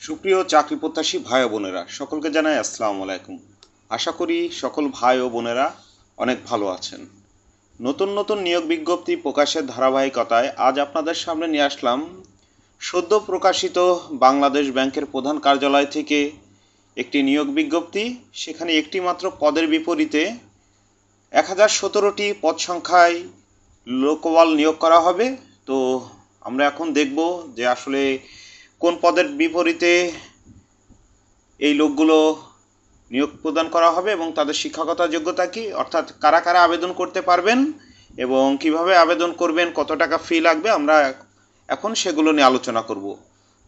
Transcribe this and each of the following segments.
সুপ্রিয় চাকরি প্রত্যাশী ভাই বোনেরা, সকলকে জানাই আসসালামু আলাইকুম। আশা করি সকল ভাই ও বোনেরা অনেক ভালো আছেন। নতুন নতুন নিয়োগ বিজ্ঞপ্তি প্রকাশের ধারাবাহিকতায় আজ আপনাদের সামনে নিয়ে আসলাম সদ্য প্রকাশিত বাংলাদেশ ব্যাংকের প্রধান কার্যালয় থেকে একটি নিয়োগ বিজ্ঞপ্তি। সেখানে একটি মাত্র পদের বিপরীতে এক হাজার সতেরোটি পদ সংখ্যায় লোকবল নিয়োগ করা হবে। তো আমরা এখন দেখব যে আসলে কোন পদের বিপরীতে এই লোকগুলো নিয়োগ প্রদান করা হবে এবং তাদের শিক্ষাগত যোগ্যতা কি? অর্থাৎ কারা কারা আবেদন করতে পারবেন এবং কীভাবে আবেদন করবেন, কত টাকা ফি লাগবে, আমরা এখন সেগুলো নিয়ে আলোচনা করব।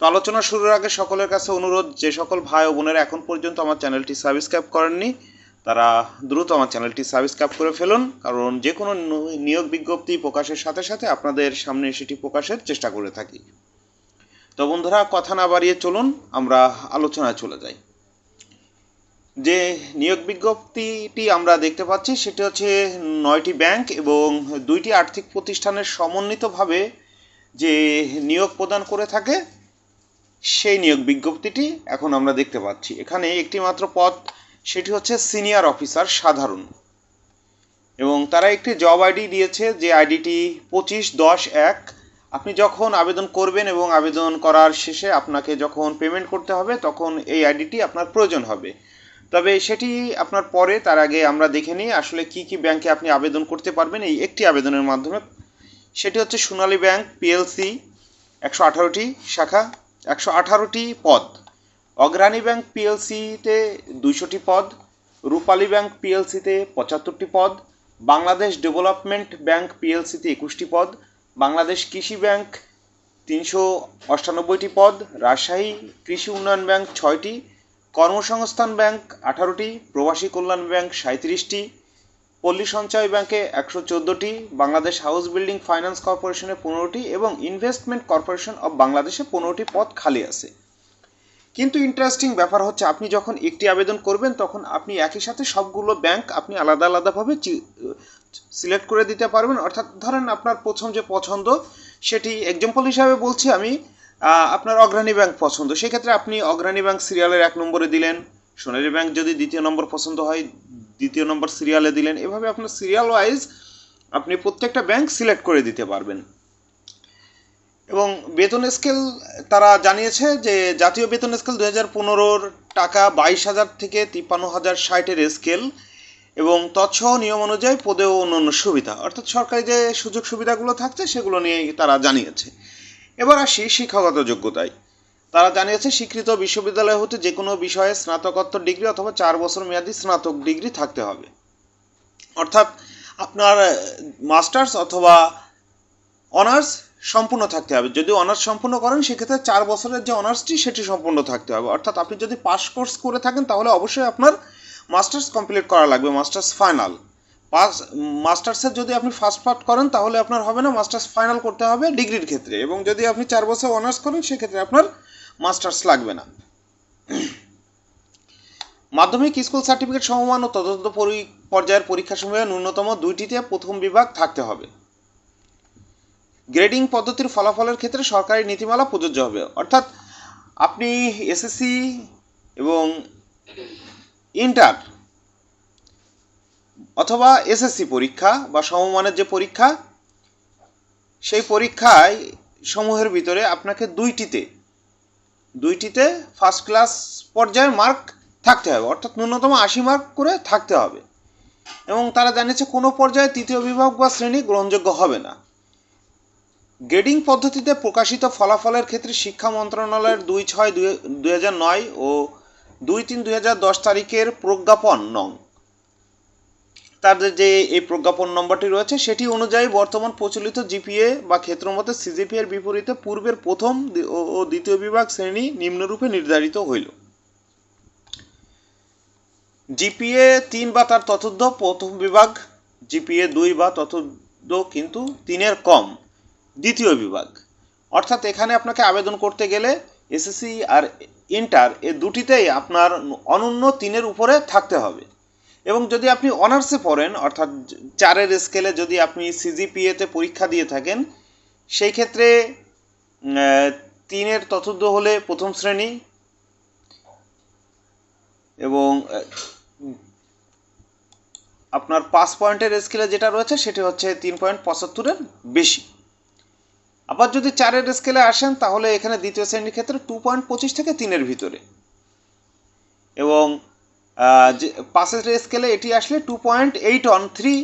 তো আলোচনা শুরুর আগে সকলের কাছে অনুরোধ, যে সকল ভাই ও বোনেরা এখন পর্যন্ত আমার চ্যানেলটি সাবস্ক্রাইব করেননি, তারা দ্রুত আমার চ্যানেলটি সাবস্ক্রাইব করে ফেলুন, কারণ যে কোনো নিয়োগ বিজ্ঞপ্তি প্রকাশের সাথে সাথে আপনাদের সামনে সেটি প্রকাশের চেষ্টা করে থাকি। তো বন্ধুরা, কথা না বাড়িয়ে চলুন, আমরা আলোচনায় চলে যাই। যে নিয়োগ বিজ্ঞপ্তিটি আমরা দেখতে পাচ্ছি, সেটি হচ্ছে নয়টি ব্যাংক এবং দুইটি আর্থিক প্রতিষ্ঠানের সমন্বিতভাবে যে নিয়োগ প্রদান করে থাকে, সেই নিয়োগ বিজ্ঞপ্তিটি এখন আমরা দেখতে পাচ্ছি। এখানে একটি মাত্র পদ, সেটি হচ্ছে সিনিয়র অফিসার সাধারণ। এবং তারা একটি জব আইডি দিয়েছে, যে আইডিটি পঁচিশ দশ এক আপনি যখন আবেদন করবেন এবং আবেদন করার শেষে আপনাকে যখন পেমেন্ট করতে হবে, তখন এই আইডিটি আপনার প্রয়োজন হবে। তবে সেটি আপনার পরে, তার আগে আমরা দেখে নিই আসলে কি কি ব্যাংকে আপনি আবেদন করতে পারবেন এই একটি আবেদনের মাধ্যমে। সেটি হচ্ছে সোনালী ব্যাংক পিএলসি একশো আঠারোটি শাখা, একশো আঠারোটি পদ। অগ্রণী ব্যাংক পিএলসিতে দুইশোটি পদ, রূপালী ব্যাংক পিএলসিতে পঁচাত্তরটি পদ, বাংলাদেশ ডেভেলপমেন্ট ব্যাংক পিএলসিতে একুশটি পদ বাংলাদেশ কৃষি ব্যাংক তিনশো অষ্টানব্বইটি পদ, রাজশাহী কৃষি উন্নয়ন ব্যাংক ছয়টি, কর্মসংস্থান ব্যাংক আঠারোটি, প্রবাসী কল্যাণ ব্যাংক সাঁত্রিশটি পল্লী সঞ্চয় ব্যাংকে একশো চোদ্দোটি, বাংলাদেশ হাউস বিল্ডিং ফাইন্যান্স কর্পোরেশনে পনেরোটি এবং ইনভেস্টমেন্ট কর্পোরেশন অব বাংলাদেশে পনেরোটি পদ খালি আছে। কিন্তু ইন্টারেস্টিং ব্যাপার হচ্ছে, আপনি যখন একটি আবেদন করবেন, তখন আপনি একই সাথে সবগুলো ব্যাংক আপনি আলাদা আলাদাভাবে সিলেক্ট করে দিতে পারবেন। অর্থাৎ ধরেন আপনার প্রথম যে পছন্দ, সেটি এক্সাম্পল হিসাবে বলছি আমি আপনার অগ্রণী ব্যাংক পছন্দ। সেক্ষেত্রে আপনি অগ্রণী ব্যাংক সিরিয়ালের এক নম্বরে দিলেন, সোনালী ব্যাংক যদি দ্বিতীয় নম্বর পছন্দ হয়, দ্বিতীয় নম্বর সিরিয়ালে দিলেন। এভাবে আপনার সিরিয়াল ওয়াইজ আপনি প্রত্যেকটা ব্যাংক সিলেক্ট করে দিতে পারবেন। এবং বেতন স্কেল তারা জানিয়েছে যে, জাতীয় বেতন স্কেল দু হাজার পনেরোর টাকা বাইশ হাজার থেকে তিপ্পান্ন হাজার ষাটের স্কেল এবং তৎসহ নিয়ম অনুযায়ী পদে ও অন্যান্য সুবিধা। অর্থাৎ সরকারি যে সুযোগ সুবিধাগুলো থাকছে, সেগুলো নিয়ে তারা জানিয়েছে। এবার আসি শিক্ষাগত যোগ্যতায়। তারা জানিয়েছে, স্বীকৃত বিশ্ববিদ্যালয় হতে যে কোনো বিষয়ে স্নাতকোত্তর ডিগ্রি অথবা চার বছর মেয়াদী স্নাতক ডিগ্রি থাকতে হবে। অর্থাৎ আপনার মাস্টার্স অথবা অনার্স সম্পূর্ণ থাকতে হবে। যদি অনার্স সম্পূর্ণ করেন, সেক্ষেত্রে চার বছরের যে অনার্সটি, সেটি সম্পূর্ণ থাকতে হবে। অর্থাৎ আপনি যদি পাস কোর্স করে থাকেন, তাহলে অবশ্যই আপনার মাস্টার্স কমপ্লিট করা লাগবে, মাস্টার্স ফাইনাল। পাস মাস্টার্সের যদি আপনি ফার্স্ট পার্ট করেন, তাহলে আপনার হবে না, মাস্টার্স ফাইনাল করতে হবে ডিগ্রির ক্ষেত্রে। এবং যদি আপনি চার বছর অনার্স করেন, সেক্ষেত্রে আপনার মাস্টার্স লাগবে না। মাধ্যমিক স্কুল সার্টিফিকেট সমমান ও তদন্ত পরি- পর্যায়ের পরীক্ষা সময়ে ন্যূনতম দুইটিতে প্রথম বিভাগ থাকতে হবে। গ্রেডিং পদ্ধতির ফলাফলের ক্ষেত্রে সরকারি নীতিমালা প্রযোজ্য হবে। অর্থাৎ আপনি এসএসসি এবং ইন্টার অথবা এসএসসি পরীক্ষা বা সমমানের যে পরীক্ষা, সেই পরীক্ষায় সমূহের ভিতরে আপনাকে দুইটিতে দুইটিতে ফার্স্ট ক্লাস পর্যায়ের মার্ক থাকতে হবে, অর্থাৎ ন্যূনতম আশি মার্ক করে থাকতে হবে। এবং তারা জানিয়েছে কোনো পর্যায়ে তৃতীয় বিভাগ বা শ্রেণি গ্রহণযোগ্য হবে না। গ্রেডিং পদ্ধতিতে প্রকাশিত ফলাফলের ক্ষেত্রে শিক্ষা মন্ত্রণালয়ের দুই ছয় দুই হাজার নয় ও দুই তিন দুই তারিখের প্রজ্ঞাপন নং। তাদের যে এই প্রজ্ঞাপন নম্বরটি রয়েছে, সেটি অনুযায়ী বর্তমান প্রচলিত জিপিএ বা ক্ষেত্রমতে সিজিপি এর বিপরীতে পূর্বের প্রথম ও দ্বিতীয় বিভাগ শ্রেণি নিম্নরূপে নির্ধারিত হইল। জিপিএ তিন বা তার ততোর্ধ প্রথম বিভাগ জিপিএ দুই বা ততোর্ধ কিন্তু তিনের কম দ্বিতীয় বিভাগ। অর্থাৎ এখানে আপনাকে আবেদন করতে গেলে এসএসসি আর ইন্টার এ দুটিতেই আপনার অনন্য তিনের উপরে থাকতে হবে। এবং যদি আপনি অনার্সে পড়েন, অর্থাৎ চারের স্কেলে যদি আপনি সিজিপিএতে পরীক্ষা দিয়ে থাকেন, সেই ক্ষেত্রে তিনের চতুর্থ হলে প্রথম শ্রেণি এবং আপনার পাঁচ পয়েন্টের স্কেলে যেটা রয়েছে, সেটি হচ্ছে তিন পয়েন্ট পঁচাত্তরের বেশি। আবার যদি চারের স্কেলে আসেন, তাহলে এখানে দ্বিতীয় শ্রেণির ক্ষেত্রে টু পয়েন্ট পঁচিশ থেকে তিনের ভিতরে। এবং যে পাঁচের স্কেলে এটি আসলে two point eight on three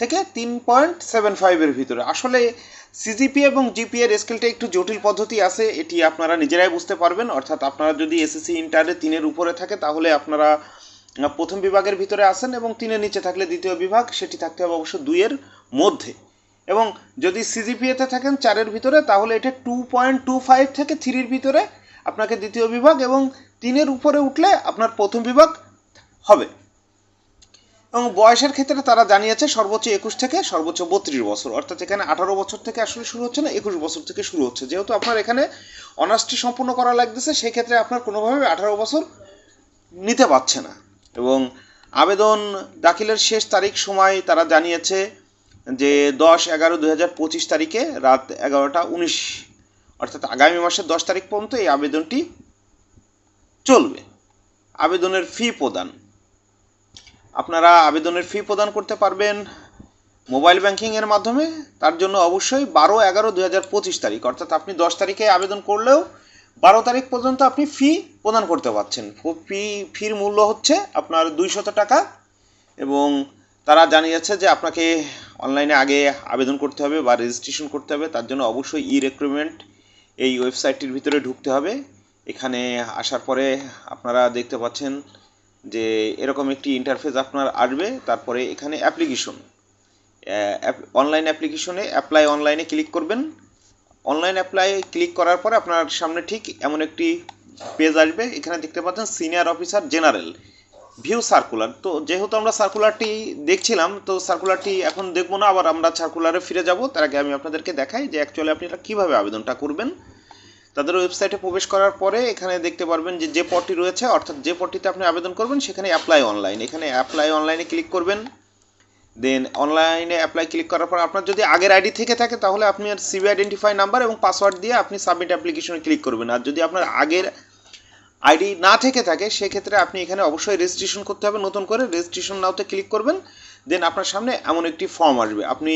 থেকে তিন পয়েন্ট সেভেন ফাইভের ভিতরে। আসলে সিজিপি এবং জিপি এর স্কেলটা একটু জটিল পদ্ধতি আছে, এটি আপনারা নিজেরাই বুঝতে পারবেন। অর্থাৎ আপনারা যদি এসএসসি ইন্টারে তিনের উপরে থাকে, তাহলে আপনারা প্রথম বিভাগের ভিতরে আসেন এবং তিনের নিচে থাকলে দ্বিতীয় বিভাগ, সেটি থাকতে হবে অবশ্য দুইয়ের মধ্যে। এবং যদি সিজিপিএতে থাকেন চারের ভিতরে, তাহলে এটা টু পয়েন্ট টু ফাইভ থেকে থ্রির ভিতরে আপনাকে দ্বিতীয় বিভাগ এবং তিনের উপরে উঠলে আপনার প্রথম বিভাগ হবে। এবং বয়সের ক্ষেত্রে তারা জানিয়েছে সর্বোচ্চ একুশ থেকে সর্বোচ্চ বত্রিশ বছর। অর্থাৎ এখানে আঠারো বছর থেকে আসলে শুরু হচ্ছে না, একুশ বছর থেকে শুরু হচ্ছে। যেহেতু আপনার এখানে অনার্সটি সম্পূর্ণ করা লাগতেছে সেই ক্ষেত্রে আপনার কোনোভাবে আঠারো বছর নিতে পারছে না। এবং আবেদন দাখিলের শেষ তারিখ সময় তারা জানিয়েছে যে দশ এগারো দুই হাজার পঁচিশ তারিখে রাত এগারোটা উনিশ, অর্থাৎ আগামী মাসের দশ তারিখ পর্যন্ত এই আবেদনটি চলবে। আবেদনের ফি প্রদান। আপনারা আবেদনের ফি প্রদান করতে পারবেন মোবাইল ব্যাংকিংয়ের মাধ্যমে। তার জন্য অবশ্যই বারো এগারো দুই হাজার পঁচিশ তারিখ, অর্থাৎ আপনি দশ তারিখে আবেদন করলেও বারো তারিখ পর্যন্ত আপনি ফি প্রদান করতে পারছেন। ফি ফির মূল্য হচ্ছে আপনার দুইশত টাকা এবং তারা জানিয়েছে যে আপনাকে অনলাইনে আগে আবেদন করতে হবে বা রেজিস্ট্রেশন করতে হবে, তার জন্য অবশ্যই ই রিক্রুটমেন্ট এই ওয়েবসাইটটির ভিতরে ঢুকতে হবে। এখানে আসার পরে আপনারা দেখতে পাচ্ছেন যে এরকম একটি ইন্টারফেস আপনার আসবে, তারপরে এখানে অ্যাপ্লিকেশন অনলাইন অ্যাপ্লিকেশনে অ্যাপ্লাই অনলাইনে ক্লিক করবেন। অনলাইন অ্যাপ্লাই ক্লিক করার পরে আপনার সামনে ঠিক এমন একটি পেজ আসবে, এখানে দেখতে পাচ্ছেন senior officer general view circular তো যেহেতু আমরা সার্কুলারটি দেখছিলাম, তো সার্কুলারটি এখন দেখব না, আবার আমরা সার্কুলারে ফিরে যাব। তার আগে আমি আপনাদেরকে দেখাই যে অ্যাকচুয়ালি আপনি আপনারা কীভাবে আবেদনটা করবেন। তাদের ওয়েবসাইটে প্রবেশ করার পরে এখানে দেখতে পারবেন যে যে পটটি রয়েছে, অর্থাৎ যে পটটিতে আপনি আবেদন করবেন, সেখানে অ্যাপ্লাই অনলাইন এখানে অ্যাপ্লাই অনলাইনে ক্লিক করবেন। দেন অনলাইনে অ্যাপ্লাই ক্লিক করার পর আপনার যদি আগের আইডি থেকে থাকে, তাহলে আপনি আর সিবি আইডেন্টিফাই নাম্বার এবং পাসওয়ার্ড দিয়ে আপনি সাবমিট অ্যাপ্লিকেশনে ক্লিক করবেন। আর যদি আপনার আগের আইডি না থেকে থাকে, সেক্ষেত্রে আপনি এখানে অবশ্যই রেজিস্ট্রেশন করতে হবে। নতুন করে রেজিস্ট্রেশন নাওতে ক্লিক করবেন। দেন আপনার সামনে এমন একটি ফর্ম আসবে। আপনি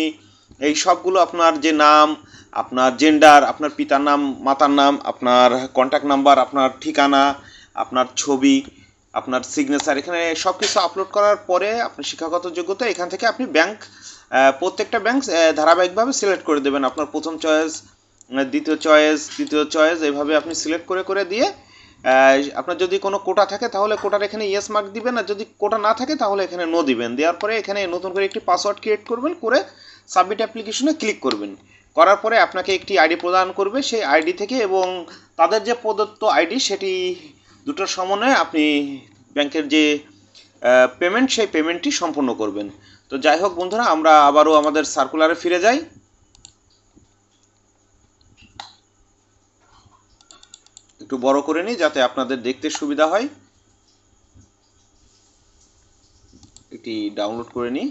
এই সবগুলো আপনার যে নাম, আপনার জেন্ডার আপনার পিতার নাম, মাতার নাম, আপনার কন্ট্যাক্ট নাম্বার আপনার ঠিকানা, আপনার ছবি, আপনার সিগনেচার এখানে সব কিছু আপলোড করার পরে আপনার শিক্ষাগত যোগ্যতা, এখান থেকে আপনি ব্যাংক প্রত্যেকটা ব্যাংক ধারাবাহিকভাবে সিলেক্ট করে দেবেন। আপনার প্রথম চয়েস দ্বিতীয় চয়েস তৃতীয় চয়েস এইভাবে আপনি সিলেক্ট করে করে দিয়ে আপনার যদি কোনো কোটা থাকে, তাহলে কোটার এখানে ইয়েস মার্ক দিবেন, আর যদি কোটা না থাকে, তাহলে এখানে নো দিবেন। দেওয়ার পরে এখানে নতুন করে একটি পাসওয়ার্ড ক্রিয়েট করবেন, করে সাবমিট অ্যাপ্লিকেশনে ক্লিক করবেন। করার পরে আপনাকে একটি আইডি প্রদান করবে, সেই আইডি থেকে, এবং তাদের যে প্রদত্ত আইডি সেটি দুটোর সমন্বয়ে আপনি ব্যাংকের যে পেমেন্ট সেই পেমেন্টটি সম্পূর্ণ করবেন। তো যাই হোক বন্ধুরা, আমরা আবারও আমাদের সার্কুলারে ফিরে যাই। একটু বড় করে নিই যাতে আপনাদের দেখতে সুবিধা হয়। এটি ডাউনলোড করে নিই।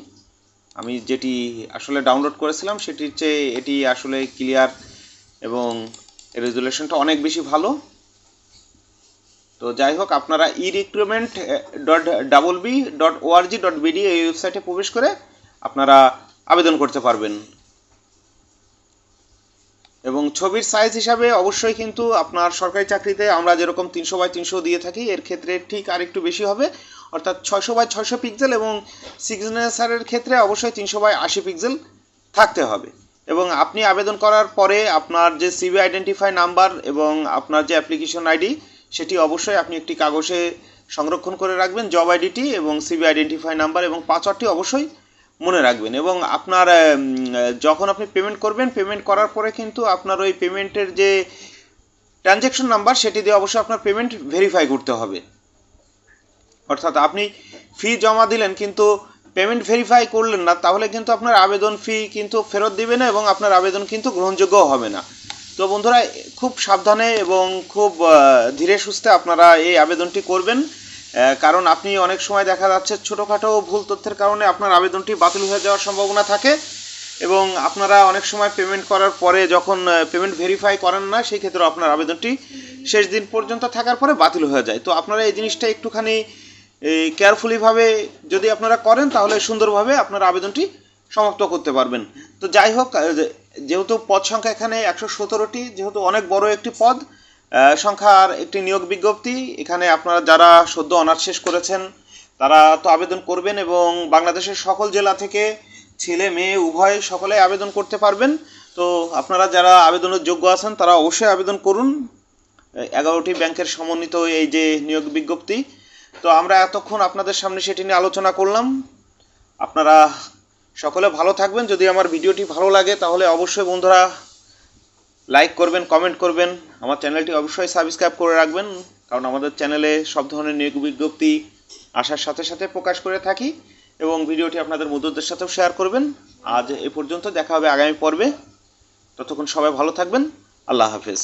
আমি যেটি আসলে ডাউনলোড করেছিলাম সেটির চেয়ে এটি আসলে ক্লিয়ার এবং রেজুলেশনটা অনেক বেশি ভালো। তো যাই হোক, আপনারা e recruitment dot double B dot ORG dot BD এই ওয়েবসাইটে প্রবেশ করে আপনারা আবেদন করতে পারবেন। এবং ছবির সাইজ হিসাবে অবশ্যই কিন্তু আপনার সরকারি চাকরিতে আমরা যেরকম তিনশো বাই তিনশো দিয়ে থাকি, এর ক্ষেত্রে ঠিক আর একটু বেশি হবে। অর্থাৎ ছয়শো বাই ছয়শো পিক্সেল এবং সিগনেচারের ক্ষেত্রে অবশ্যই তিনশো বাই আশি পিক্সেল থাকতে হবে। এবং আপনি আবেদন করার পরে আপনার যে সিবি আইডেন্টিফাই নাম্বার এবং আপনার যে অ্যাপ্লিকেশন আইডি সেটি অবশ্যই আপনি একটি কাগজে সংরক্ষণ করে রাখবেন জব আইডিটি এবং সিবি আইডেন্টিফাই নাম্বার এবং পাসওয়ার্ডটি অবশ্যই মনে রাখবেন। এবং আপনার যখন আপনি পেমেন্ট করবেন পেমেন্ট করার পরে কিন্তু আপনার ওই পেমেন্টের যে ট্রানজ্যাকশন নাম্বার সেটি দিয়ে অবশ্যই আপনার পেমেন্ট ভেরিফাই করতে হবে। অর্থাৎ আপনি ফি জমা দিলেন কিন্তু পেমেন্ট ভেরিফাই করলেন না, তাহলে কিন্তু আপনার আবেদন ফি কিন্তু ফেরত দিবে না এবং আপনার আবেদন কিন্তু গ্রহণযোগ্য হবে না। তো বন্ধুরা, খুব সাবধানে এবং খুব ধীরে সুস্থে আপনারা এই আবেদনটি করবেন। কারণ আপনি অনেক সময় দেখা যাচ্ছে ছোটোখাটো ভুল তথ্যের কারণে আপনার আবেদনটি বাতিল হয়ে যাওয়ার সম্ভাবনা থাকে এবং আপনারা অনেক সময় পেমেন্ট করার পরে যখন পেমেন্ট ভেরিফাই করেন না, সেই ক্ষেত্রে আপনার আবেদনটি শেষ দিন পর্যন্ত থাকার পরে বাতিল হয়ে যায়। তো আপনারা এই জিনিসটা একটুখানি কেয়ারফুলিভাবে যদি আপনারা করেন, তাহলে সুন্দরভাবে আপনার আবেদনটি সমাপ্ত করতে পারবেন। তো যাই হোক যেহেতু পদ সংখ্যা এখানে একশো সতেরোটি, যেহেতু অনেক বড় একটি পদ সংখ্যার একটি নিয়োগ বিজ্ঞপ্তি। এখানে আপনারা যারা সদ্য অনার্স শেষ করেছেন, তারা তো আবেদন করবেন এবং বাংলাদেশের সকল জেলা থেকে ছেলে, মেয়ে, উভয় সকলে আবেদন করতে পারবেন। তো আপনারা যারা আবেদনের যোগ্য আছেন, তারা অবশ্যই আবেদন করুন। এগারোটি ব্যাংকের সমন্বিত এই যে নিয়োগ বিজ্ঞপ্তি। তো আমরা এতক্ষণ আপনাদের সামনে সেটি নিয়ে আলোচনা করলাম। আপনারা সকলে ভালো থাকবেন। যদি আমার ভিডিওটি ভালো লাগে, তাহলে অবশ্যই বন্ধুরা লাইক করবেন কমেন্ট করবেন। আমার চ্যানেলটি অবশ্যই সাবস্ক্রাইব করে রাখবেন, কারণ আমাদের চ্যানেলে সব ধরনের নিয়োগ বিজ্ঞপ্তি আসার সাথে সাথে প্রকাশ করে থাকি এবং ভিডিওটি আপনাদের বন্ধুদের সাথেও শেয়ার করবেন। আজ এ পর্যন্ত দেখা হবে আগামী পর্বে। ততক্ষণ সবাই ভালো থাকবেন। আল্লাহ হাফেজ।